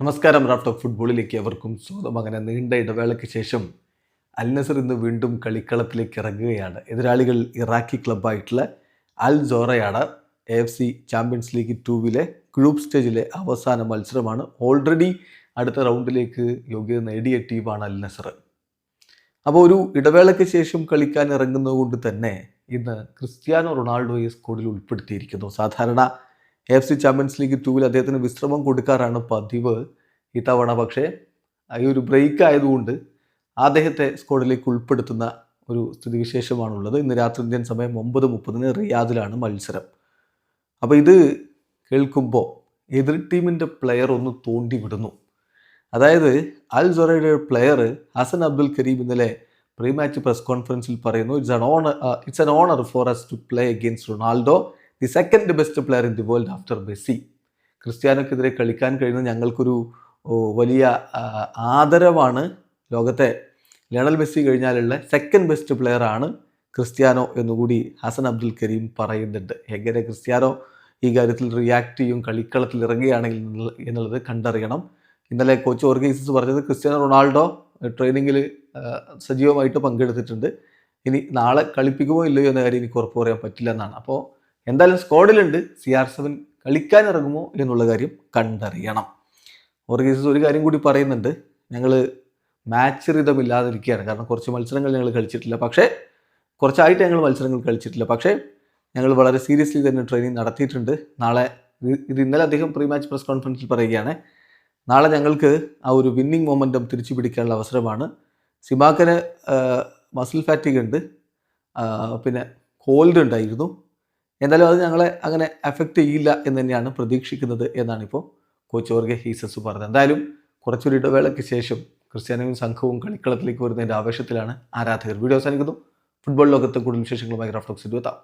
നമസ്കാരം raft of ഫുട്ബോളിലേക്ക് അവർക്കും സ്വന്തം അങ്ങനെ നീണ്ട ഇടവേളയ്ക്ക് ശേഷം അൽ നസർ ഇന്ന് വീണ്ടും കളിക്കളത്തിലേക്ക് ഇറങ്ങുകയാണ്. എതിരാളികൾ ഇറാഖി ക്ലബ്ബായിട്ടുള്ള Al ജോറയാണ് A F C champions league ടൂവിലെ group സ്റ്റേജിലെ അവസാന മത്സരമാണ്. ഓൾറെഡി അടുത്ത റൗണ്ടിലേക്ക് യോഗ്യത നേടിയ ടീമാണ് അൽ നസർ. അപ്പോൾ ഒരു ഇടവേളയ്ക്ക് ശേഷം കളിക്കാൻ ഇറങ്ങുന്നതുകൊണ്ട് തന്നെ ഇന്ന് ക്രിസ്ത്യാനോ റൊണാൾഡോയെ സ്കോഡിൽ ഉൾപ്പെടുത്തിയിരിക്കുന്നു. സാധാരണ എഫ് സി ചാമ്പ്യൻസ് ലീഗ് ടൂവിൽ അദ്ദേഹത്തിന് വിശ്രമം കൊടുക്കാറാണ് പതിവ്. ഇത്തവണ പക്ഷേ ഈ ഒരു ബ്രേക്ക് ആയതുകൊണ്ട് അദ്ദേഹത്തെ സ്ക്വാഡിലേക്ക് ഉൾപ്പെടുത്തുന്ന ഒരു സ്ഥിതിവിശേഷമാണുള്ളത്. ഇന്ന് രാത്രി ഇന്ത്യൻ സമയം ഒമ്പത് മുപ്പതിന് റിയാദിലാണ് മത്സരം. അപ്പോൾ ഇത് കേൾക്കുമ്പോൾ എതിർ ടീമിന്റെ പ്ലെയർ ഒന്ന് തോണ്ടി വിടുന്നു. അതായത് അൽ ജൊറയുടെ പ്ലെയർ ഹസൻ അബ്ദുൽ കരീം ഇന്നലെ പ്രീ മാച്ച് പ്രസ് കോൺഫറൻസിൽ പറയുന്നു it's an honour it's an honour for us to play against Ronaldo the second best player in the world after Messi ക്രിസ്ത്യാനോക്കെതിരെ കളിക്കാൻ കഴിയുന്ന ഞങ്ങൾക്കൊരു വലിയ ആദരവാണ് ലോകത്തെ. ലയണൽ മെസ്സി കഴിഞ്ഞാലുള്ള സെക്കൻഡ് ബെസ്റ്റ് പ്ലെയർ ആണ് ക്രിസ്ത്യാനോ എന്നുകൂടി ഹസൻ അബ്ദുൽ കരീം പറയുന്നുണ്ട്. എങ്ങനെ ക്രിസ്ത്യാനോ ഈ കാര്യത്തിൽ റിയാക്ട് ചെയ്യും കളിക്കളത്തിൽ ഇറങ്ങുകയാണെങ്കിൽ എന്നുള്ള- എന്നുള്ളത് കണ്ടറിയണം. ഇന്നലെ കോച്ച് ഓർഗനൈസേഴ്സ് പറഞ്ഞത് ക്രിസ്ത്യാനോ റൊണാൾഡോ ട്രെയിനിങ്ങിൽ സജീവമായിട്ട് പങ്കെടുത്തിട്ടുണ്ട്. ഇനി നാളെ കളിപ്പിക്കുമോ ഇല്ലയോ എന്ന കാര്യം എനിക്ക് ഉറപ്പ് പറയാൻ പറ്റില്ല എന്നാണ്. അപ്പോൾ എന്തായാലും സ്ക്വാഡിലുണ്ട്. സി ആർ സെവൻ കളിക്കാൻ ഇറങ്ങുമോ എന്നുള്ള കാര്യം കണ്ടറിയണം. ഓർഗീസസ് ഒരു കാര്യം കൂടി പറയുന്നുണ്ട്. ഞങ്ങൾ മാച്ച് റിതമില്ലാതിരിക്കുകയാണ് കാരണം കുറച്ച് മത്സരങ്ങൾ ഞങ്ങൾ കളിച്ചിട്ടില്ല. പക്ഷേ കുറച്ചായിട്ട് ഞങ്ങൾ മത്സരങ്ങൾ കളിച്ചിട്ടില്ല. പക്ഷേ ഞങ്ങൾ വളരെ സീരിയസ്ലി തന്നെ ട്രെയിനിങ് നടത്തിയിട്ടുണ്ട്. നാളെ ഇത് ഇന്നലെ അദ്ദേഹം പ്രീ മാച്ച് പ്രസ് കോൺഫറൻസിൽ പറയുകയാണ്. നാളെ ഞങ്ങൾക്ക് ആ ഒരു വിന്നിങ് മൊമെന്റം തിരിച്ചു പിടിക്കാനുള്ള അവസരമാണ്. സിമാക്കന് മസിൽ ഫാറ്റിക് ഉണ്ട്. പിന്നെ കോൾഡ് ഉണ്ടായിരുന്നു. എന്തായാലും അത് ഞങ്ങളെ അങ്ങനെ അഫക്റ്റ് ചെയ്യില്ല എന്ന് തന്നെയാണ് പ്രതീക്ഷിക്കുന്നത് എന്നാണ് ഇപ്പോൾ കോച്ച് ഓർഗെ ഹീസസ് പറഞ്ഞത്. എന്തായാലും കുറച്ചൊരു ഇടവേളയ്ക്ക് ശേഷം ക്രിസ്ത്യാനിയും സംഘവും കളിക്കളത്തിലേക്ക് വരുന്നതിന്റെ ആവേശത്തിലാണ് ആരാധകർ. വീഡിയോ അവസാനിക്കുന്നു. ഫുട്ബോൾ ലോകത്തെ കൂടുതൽ വിശേഷങ്ങളുമായി ഗ്രാഫ്റ്റോക്സ് എത്താം